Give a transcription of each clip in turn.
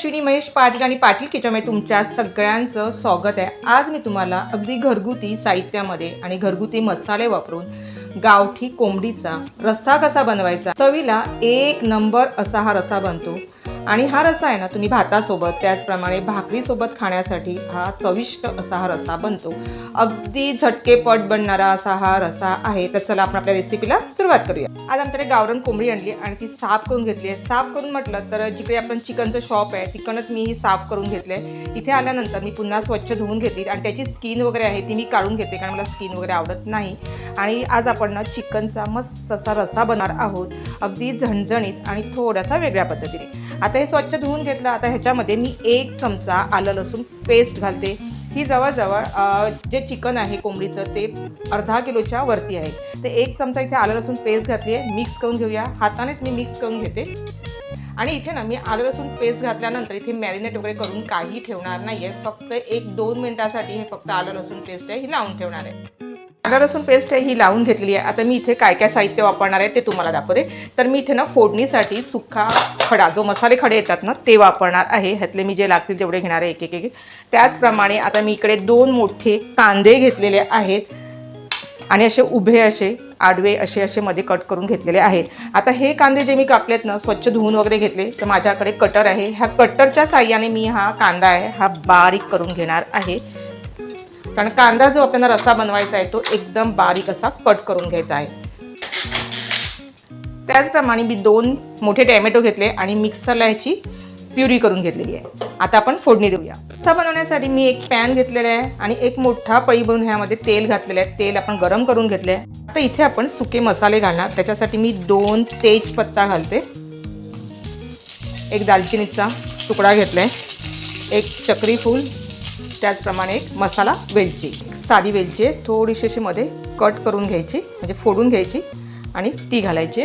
अश्विनी महेश पाटील आणि पाटील किचनमध्ये तुमच्या सगळ्यांचं स्वागत आहे. आज मी तुम्हाला अगदी घरगुती साहित्यामध्ये आणि घरगुती मसाले वापरून गावठी कोंबडीचा रस्सा कसा बनवायचा? चवीला एक नंबर असा हा रस्सा बनतो. आणि हा रसा आहे ना तुम्ही भातासोबत त्याचप्रमाणे भाकरीसोबत खाण्यासाठी हा चविष्ट असा हा रस्सा बनतो. अगदी झटकेपट बनणारा असा हा रस्सा आहे. तर चला आपण आपल्या रेसिपीला सुरुवात करूया. आज आमच्याकडे गावरण कोंबडी आणली आणि ती साफ करून घेतली आहे. साफ करून म्हटलं तर जिकडे आपण चिकनचं शॉप आहे तिकडनंच मी ही साफ करून घेतले इथे आल्यानंतर मी पुन्हा स्वच्छ धुवून घेतली आणि त्याची स्किन वगैरे आहे ती मी काढून घेते कारण मला स्किन वगैरे आवडत नाही. आणि आज आपण आपण चिकनचा मस्त असा रस्सा बनणार आहोत. अगदी झणझणीत आणि थोडासा वेगळ्या पद्धतीने. आता हे स्वच्छ धुवून घेतलं आता ह्याच्यामध्ये मी एक चमचा आलं लसूण पेस्ट घालते. ही जवळजवळ जे चिकन आहे कोंबडीचं ते अर्धा किलोच्या वरती आहे. ते एक चमचा इथे आलं लसूण पेस्ट घातली आहे मिक्स करून घेऊया. हातानेच मी मिक्स करून घेते. आणि इथे ना मी आलं लसूण पेस्ट घातल्यानंतर इथे मॅरिनेट वगैरे करून काही ठेवणार नाही आहे फक्त एक दोन मिनिटासाठी हे फक्त आलं लसूण पेस्ट आहे. ही लावून ठेवणार आहे. आलं लसूण पेस्ट आहे ही लावून घेतलेली आहे. आता मी इथे काय काय साहित्य वापरणार आहे ते तुम्हाला दाखवते. तर मी इथे ना फोडणीसाठी सुखा खडा जो मसाले खडे येतात ना ते वापरणार आहे. ह्यातले मी जे लागतील तेवढे घेणार आहे एक एक एक त्याचप्रमाणे आता मी इकडे दोन मोठे कांदे घेतलेले आहेत. आणि असे उभे असे आडवे असे असे मध्ये कट करून घेतलेले आहेत. आता हे कांदे जे मी कापलेत ना स्वच्छ धुवून वगैरे घेतले तर माझ्याकडे कटर आहे. ह्या कटरच्या साह्याने मी हा कांदा आहे हा बारीक करून घेणार आहे. कारण कांदा जो आपल्याला रस्सा बनवायचा आहे तो एकदम बारीक असा कट करून घ्यायचा आहे. त्याचप्रमाणे मी दोन मोठे टॅमॅटो घेतले आणि मिक्सरला ह्याची प्युरी करून घेतलेली आहे. आता आपण फोडणी देऊया. रस्सा बनवण्यासाठी मी एक पॅन घेतलेला आहे आणि एक मोठा पळी बनून ह्यामध्ये तेल घातलेलं आहे. तेल आपण गरम करून घेतले आहे आता इथे आपण सुके मसाले घालणार. त्याच्यासाठी मी दोन तेजपत्ता घालते. एक दालचिनीचा तुकडा घेतला आहे एक चक्री फूल त्याचप्रमाणे एक मसाला वेलची. साधी वेलची आहे. थोडीशी अशी मध्ये कट करून घ्यायची म्हणजे फोडून घ्यायची आणि ती घालायची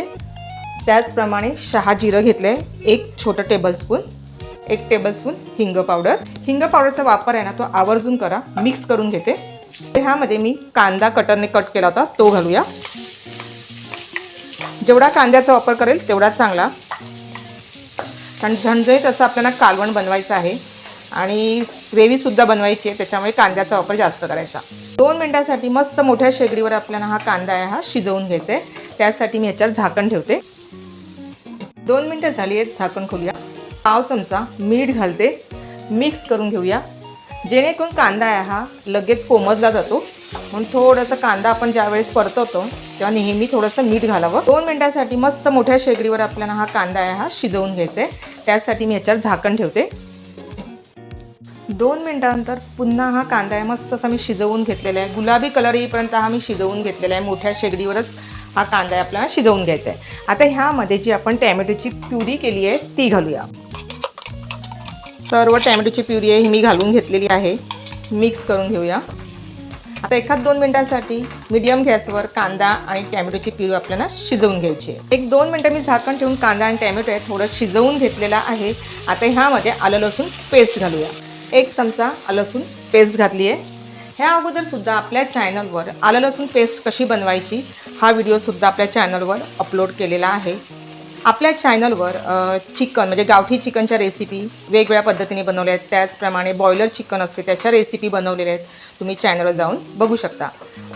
त्याचप्रमाणे शहा जिरं घेतलं आहे एक छोटं टेबलस्पून एक टेबलस्पून हिंग पावडर हिंग पावडरचा वापर आहे ना तो आवर्जून करा. मिक्स करून घेते. ह्यामध्ये मी कांदा कटरने कट केला होता तो घालूया. जेवढा कांद्याचा वापर करेल तेवढा चांगला. कारण झणझणीत असं आपल्याला कालवण बनवायचं आहे. आणि ग्रेव्हीसुद्धा बनवायची आहे त्याच्यामुळे कांद्याचा वापर जास्त करायचा. दोन मिनटासाठी मस्त मोठ्या शेगडीवर आपल्याला हा कांदा आहे हा शिजवून घ्यायचा आहे. त्यासाठी मी ह्याच्यावर झाकण ठेवते. दोन मिनटं झाली आहेत झाकण खोलूया. पाव चमचा मीठ घालते. मिक्स करून घेऊया. जेणेकरून कांदा आहे हा लगेच कोमजला जातो. म्हणून थोडंसं कांदा आपण ज्यावेळेस परतवतो तेव्हा नेहमी थोडंसं मीठ घालावं. दोन मिनटासाठी मस्त मोठ्या शेगडीवर आपल्याला हा कांदा आहे हा शिजवून घ्यायचा आहे. त्यासाठी मी ह्याच्यावर झाकण ठेवते. दोन मिनटानंतर पुन्हा हा कांदा आहे. मस्त असा मी शिजवून घेतलेला आहे. गुलाबी कलर येईपर्यंत हा मी शिजवून घेतलेला आहे. मोठ्या शेगडीवरच हा कांदा आहे आपल्याला शिजवून घ्यायचा आहे. आता ह्यामध्ये जी आपण टॅमॅटोची प्युरी केली आहे ती घालूया. सर्व टॅमॅटोची प्युरी आहे ही मी घालून घेतलेली आहे. मिक्स करून घेऊया. आता एखाद दोन मिनटांसाठी मीडियम गॅसवर कांदा आणि टॅमॅटोची प्युरी आपल्याला शिजवून घ्यायची आहे. एक दोन मिनटं मी झाकण ठेवून कांदा आणि टॅमॅटो आहे थोडं शिजवून घेतलेला आहे. आता ह्यामध्ये आलं लसूण पेस्ट घालूया. एक चमचा लसूण पेस्ट घातली आहे ह्या अगोदरसुद्धा आपल्या चॅनलवर आलं लसूण पेस्ट कशी बनवायची हा व्हिडिओसुद्धा आपल्या चॅनलवर अपलोड केलेला आहे. आपल्या चॅनलवर चिकन म्हणजे गावठी चिकनच्या रेसिपी वेगवेगळ्या पद्धतीने बनवल्या आहेत. त्याचप्रमाणे बॉयलर चिकन असते त्याच्या रेसिपी बनवलेल्या आहेत. तुम्ही चॅनलवर जाऊन बघू शकता.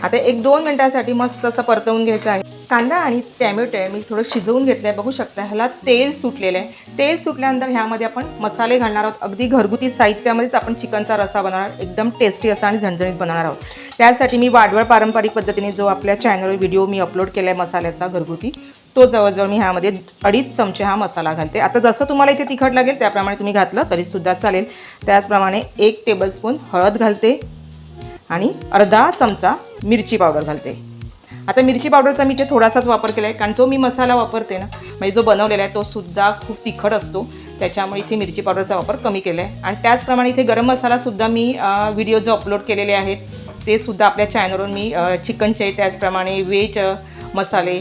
आता एक दोन मिनटासाठी मस्त असं परतवून घ्यायचं आहे. कांदा आणि टॅमॅटो आहे. मी थोडं शिजवून घेतलं आहे बघू शकता ह्याला तेल सुटलेलं आहे. तेल सुटल्यानंतर ह्यामध्ये आपण मसाले घालणार आहोत. अगदी घरगुती साहित्यामध्येच आपण चिकनचा रसा बनवणार एकदम टेस्टी असा आणि झणझणीत बनवणार आहोत. त्यासाठी मी वाडवळ पारंपरिक पद्धतीने जो आपल्या चॅनलवर व्हिडिओ मी अपलोड केला आहे मसाल्याचा घरगुती तो जवळजवळ मी ह्यामध्ये अडीच चमचे हा मसाला घालते. आता जसं तुम्हाला इथे तिखट लागेल त्याप्रमाणे तुम्ही घातलं तरीसुद्धा चालेल. त्याचप्रमाणे एक टेबलस्पून हळद घालते आणि अर्धा चमचा मिरची पावडर घालते. आता मिरची पावडरचा मी इथे थोडासाच वापर केला आहे कारण जो मी मसाला वापरते ना म्हणजे जो बनवलेला आहे तो सुद्धा खूप तिखट असतो. त्याच्यामुळे इथे मिरची पावडरचा वापर कमी केला आहे आणि त्याचप्रमाणे इथे गरम मसालासुद्धा मी व्हिडिओ जो अपलोड केलेले आहेत ते सुद्धा आपल्या चॅनलवरून मी चिकनचे त्याचप्रमाणे व्हेज मसाले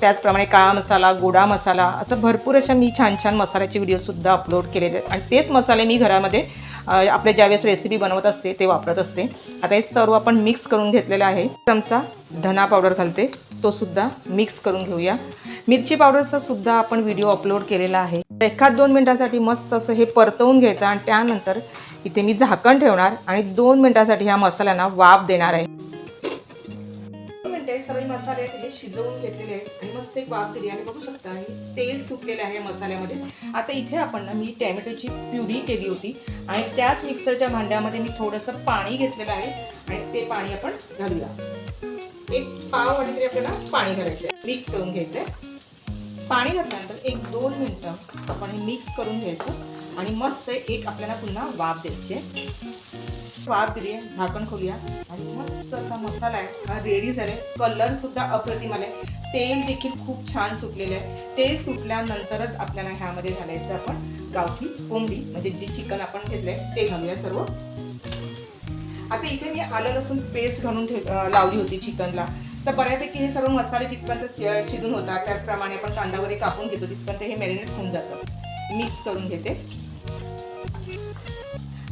त्याचप्रमाणे काळा मसाला गोडा मसाला असं भरपूर अशा मी छान छान मसाल्याचे व्हिडिओसुद्धा अपलोड केलेले आहेत. आणि तेच मसाले मी घरामध्ये आपल्या ज्यावेळेस रेसिपी बनवत असते ते वापरत असते. आता हे सर्व आपण मिक्स करून घेतलेलं आहे. चमचा धना पावडर घालते. तो सुद्धा मिक्स करून घेऊया. मिरची पावडरचा सुद्धा आपण व्हिडिओ अपलोड केलेला आहे. एखाद दोन मिनिटासाठी मस्त असं हे परतवून घ्यायचं आणि त्यानंतर इथे मी झाकण ठेवणार आणि दोन मिनिटासाठी ह्या मसाल्यांना वाफ देणार आहे. सर्व मसाले आहेत हे शिजवून घेतलेले आहेत. आणि मस्त एक वाफ दिली. आणि बघू शकता हे तेल सुटलेलं आहे मसाल्यामध्ये. आता इथे आपण ना मी टॅमॅटोची प्युरी केली होती. आणि त्याच मिक्सरच्या भांड्यामध्ये मी थोडंसं पाणी घेतलेलं आहे. आणि ते पाणी आपण घालूया. एक पाव आणि तरी आपल्याला पाणी घालायचं आहे मिक्स करून घ्यायचं आहे पाणी घातल्यानंतर एक दोन मिनटं आपण हे मिक्स करून घ्यायचं. आणि मस्त एक आपल्याला पुन्हा वाफ द्यायची आहे. स्वाद दिली आहे झाकण खोलूया. आणि मस्त असा मसाला आहे. हा रेडी झाला आहे कलर सुद्धा अप्रतिम आले तेल देखील खूप छान सुटलेलं आहे. तेल सुटल्यानंतरच आपल्याला ह्यामध्ये घालायचं आपण गावठी कोंबडी. म्हणजे जे चिकन आपण घेतलंय ते घालूया सर्व. आता इथे मी आलं लसूण पेस्ट घालून ठेव लावली होती चिकनला. तर बऱ्यापैकी हे सर्व मसाले जिथपर्यंत शिजून होतात त्याचप्रमाणे आपण कांदा वगैरे कापून घेतो तिथपर्यंत हे मॅरिनेट होऊन जातं. मिक्स करून घेते.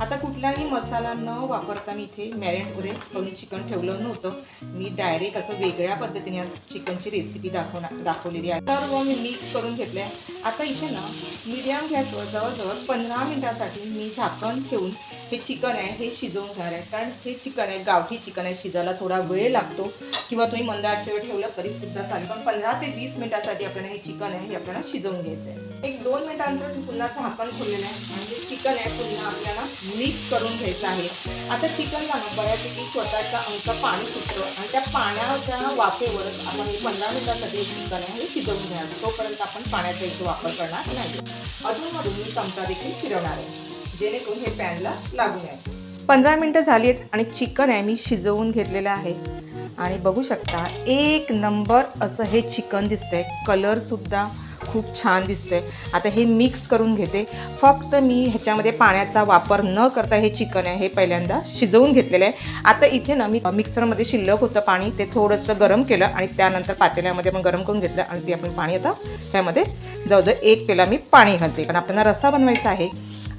आता कुठलाही मसाला न वापरता मी इथे मॅरिनेट वगैरे करून चिकन ठेवलं नव्हतं. मी डायरेक्ट असं वेगळ्या पद्धतीने आज चिकनची रेसिपी दाखवणार दाखवलेली आहे. सर्व मी मिक्स करून घेतले आता इथे ना मीडियम गॅसवर जवळजवळ पंधरा मिनटासाठी मी झाकण ठेवून हे चिकन आहे हे शिजवून घ्यायला आहे. कारण हे चिकन आहे गावठी चिकन आहे शिजायला थोडा वेळ लागतो. किंवा तुम्ही मंद आचेवर ठेवलं तरी सुद्धा चालेल. पण पंधरा ते वीस मिनिटासाठी आपल्याला हे चिकन आहे हे आपल्याला शिजवून घ्यायचं आहे एक दोन मिनिटानंतर पुन्हा झाकण खोललेलं आहे. आणि हे चिकन आहे पुन्हा आपल्याला मिक्स करून घ्यायचं आहे. आता चिकनला ना बऱ्यापैकी स्वतःचा अंक पाणी सुटतं. आणि त्या पाण्याच्या वाफेवरच आपण हे पंधरा मिनिटासाठी चिकन आहे हे शिजवून घ्यायचं तोपर्यंत आपण पाण्याचा इथे वापर करणार नाही. अधूनमधून मी चमचा देखील फिरवणार आहे. जेणेकरून हे पॅनला लागू नये. पंधरा मिनटं झाली आहेत आणि चिकन आहे मी शिजवून घेतलेलं आहे. आणि बघू शकता एक नंबर असं हे चिकन दिसतं आहे कलरसुद्धा खूप छान दिसतो आहे आता हे मिक्स करून घेते. फक्त मी ह्याच्यामध्ये पाण्याचा वापर न करता हे चिकन आहे हे पहिल्यांदा शिजवून घेतलेलं आहे. आता इथे ना मी मिक्सरमध्ये शिल्लक होतं पाणी ते थोडंसं गरम केलं आणि त्यानंतर पातेल्यामध्ये आपण गरम करून घेतलं आणि ते आपण पाणी आता त्यामध्ये जवळजवळ एक पेला मी पाणी घालते कारण आपल्याला रसा बनवायचा आहे.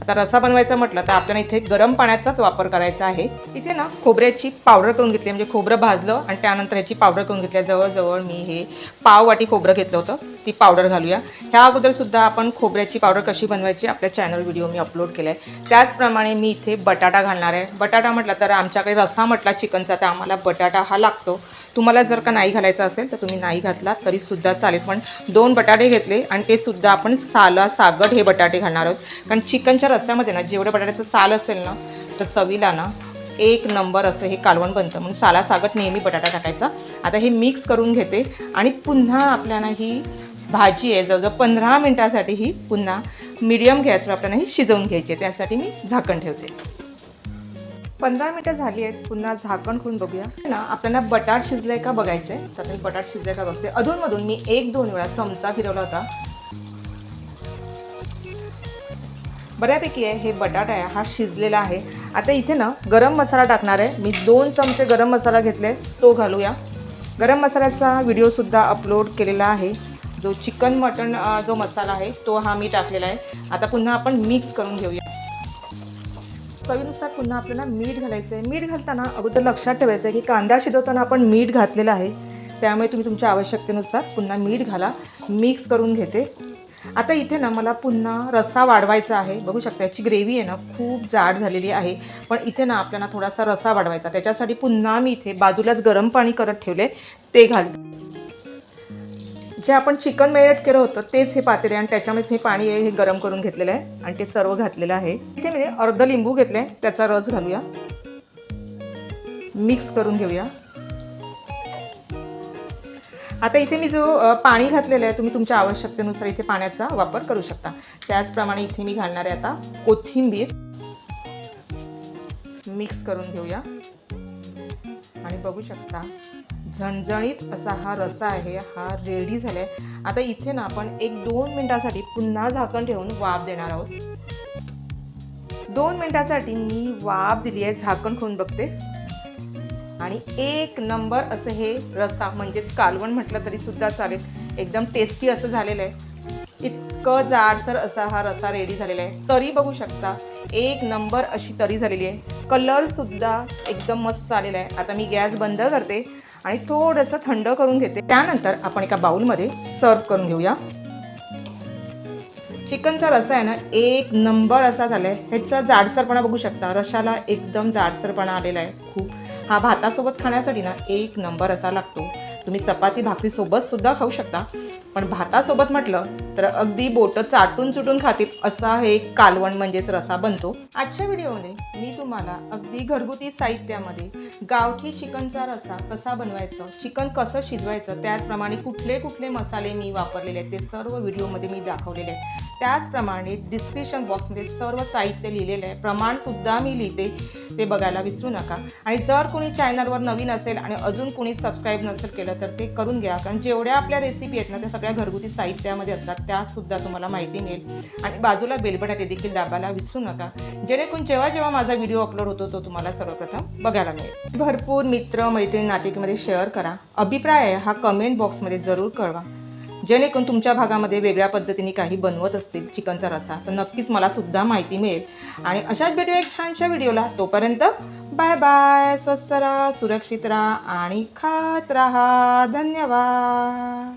आता रसा बनवायचा म्हटलं तर आपल्याला इथे गरम पाण्याचाच वापर करायचा आहे. इथे ना खोबऱ्याची पावडर करून घेतली म्हणजे खोबरं भाजलं आणि त्यानंतर ह्याची पावडर करून घेतली. जवळजवळ मी हे पाव वाटी खोबरं घेतलं होतं. ती पावडर घालूया. ह्या अगोदरसुद्धा आपण खोबऱ्याची पावडर कशी बनवायची आपल्या चॅनल व्हिडिओ मी अपलोड केला आहे त्याचप्रमाणे मी इथे बटाटा घालणार आहे. बटाटा म्हटला तर आमच्याकडे रसा म्हटला चिकनचा तर आम्हाला बटाटा हा लागतो. तुम्हाला जर का नाही घालायचा असेल तर तुम्ही नाही घातला तरीसुद्धा चालेल. पण दोन बटाटे घेतले आणि ते सुद्धा आपण साला सागट हे बटाटे घालणार आहोत. कारण चिकनच्या रस्स्यामध्ये ना जेवढं बटाट्याचं साल असेल ना तर चवीला ना एक नंबर असं हे कालवण बनतं. म्हणून साला सागट नेहमी बटाटा टाकायचा. आता हे मिक्स करून घेते. आणि पुन्हा आपल्याला ही भाजी आहे जवळजवळ पंधरा मिनटासाठी ही पुन्हा मीडियम गॅसवर आपल्याला ही शिजवून घ्यायची आहे. त्यासाठी मी झाकण ठेवते. पंधरा मिनटं झाली आहेत पुन्हा झाकण खोलून बघूया. ना आपल्याला बटाट शिजलाय का बघायचं आहे तर मी बटाट शिजलाय का बघते. अधूनमधून मी एक दोन वेळा चमचा फिरवला होता. बऱ्यापैकी आहे हे बटाटा आहे हा शिजलेला आहे. आता इथे ना गरम मसाला टाकणार आहे. मी दोन चमचे गरम मसाला घेतले तो घालूया. गरम मसाल्याचा व्हिडिओसुद्धा अपलोड केलेला आहे. जो चिकन मटण जो मसाला आहे तो हा मी टाकलेला आहे. आता पुन्हा आपण मिक्स करून घेऊया. चवीनुसार पुन्हा आपल्याला मीठ घालायचं आहे. मीठ घालताना अगोदर लक्षात ठेवायचं आहे की कांदा शिजवताना आपण मीठ घातलेलं आहे. त्यामुळे तुम्ही तुमच्या आवश्यकतेनुसार पुन्हा मीठ घाला. मिक्स करून घेते. आता इथे ना मला पुन्हा रस्सा वाढवायचा आहे. बघू शकता याची ग्रेव्ही आहे ना खूप जाड झालेली आहे. पण इथे ना आपल्याला थोडासा रसा वाढवायचा त्याच्यासाठी पुन्हा मी इथे बाजूलाच गरम पाणी करत ठेवले. ते घालते. जे आपण चिकन मेरट केलं होतं तेच हे पातेले आणि त्याच्यामध्येच हे पाणी आहे हे गरम करून घेतलेलं आहे आणि ते सर्व घातलेलं आहे. इथे मी अर्ध लिंबू घेतले त्याचा रस घालूया. मिक्स करून घेऊया. आता इथे मी जो पाणी घातलेलं आहे तुम्ही तुमच्या आवश्यकतेनुसार इथे पाण्याचा वापर करू शकता. त्याचप्रमाणे इथे मी घालणार आहे आता कोथिंबीर. मिक्स करून घेऊया. आणि बघू शकता झणझणीत असा हा रसा आहे हा रेडी झाला आहे आता इथे ना आपण एक दोन मिनटासाठी पुन्हा झाकण ठेवून वाफ देणार आहोत. दोन मिनटासाठी मी वाफ दिली आहे झाकण खोलून बघते. आणि एक नंबर असं हे रसा म्हणजेच कालवण म्हटलं तरी सुद्धा चालेल. एकदम टेस्टी असं झालेलं आहे. इतकं जाडसर असा हा रसा रेडी झालेला आहे. तरी बघू शकता एक नंबर अशी तरी झालेली आहे. कलरसुद्धा एकदम मस्त आलेला आहे. आता मी गॅस बंद करते. आणि थोडंसं थंड करून घेते. त्यानंतर आपण एका बाउलमध्ये सर्व करून घेऊया. चिकनचा रसा आहे ना एक नंबर असा झालाय. ह्याचा जाडसरपणा बघू शकता. रशाला एकदम जाडसरपणा आलेला आहे. खूप. हा भातासोबत खाण्यासाठी ना एक नंबर असा लागतो. तुम्ही चपाती भाकरी सोबत सुद्धा खाऊ शकता. पण भातासोबत म्हटलं तर अगदी बोटं चाटून चुटून खातील असा हे कालवण म्हणजेच रसा बनतो. आजच्या व्हिडिओमध्ये मी तुम्हाला अगदी घरगुती साहित्यामध्ये गावठी चिकनचा रसा कसा बनवायचं चिकन कसं शिजवायचं त्याचप्रमाणे कुठले कुठले मसाले मी वापरलेले आहेत ते सर्व व्हिडिओमध्ये मी दाखवलेले आहे त्याचप्रमाणे डिस्क्रिप्शन बॉक्समध्ये सर्व साहित्य लिहिलेलं आहे. प्रमाणसुद्धा मी लिहिते. ते बघायला विसरू नका. आणि जर कोणी चॅनलवर नवीन असेल आणि अजून कोणी सबस्क्राईब नसेल केलं तर ते करून घ्या. कारण जेवढ्या आपल्या रेसिपी आहेत ना त्या सगळ्या घरगुती साहित्यामध्ये असतात. त्यासुद्धा तुम्हाला माहिती मिळेल. आणि बाजूला बेलबट ते देखील दाबायला विसरू नका. जेणेकरून जेव्हा जेव्हा माझा व्हिडिओ अपलोड होतो तो तुम्हाला सर्वप्रथम बघायला मिळेल. भरपूर मित्र मैत्रिणी नातेकीमध्ये शेअर करा. अभिप्राय आहे हा कमेंट बॉक्समध्ये जरूर कळवा. जेणेकरून तुमच्या भागामध्ये वेगळ्या पद्धतीने काही बनवत असतील चिकनचा रसा तर नक्कीच मला सुद्धा माहिती मिळेल. आणि अशाच भेटूया एक छानशा व्हिडिओला तोपर्यंत बाय बाय स्वस्त राहा सुरक्षित राहा आणि खात राहा. धन्यवाद.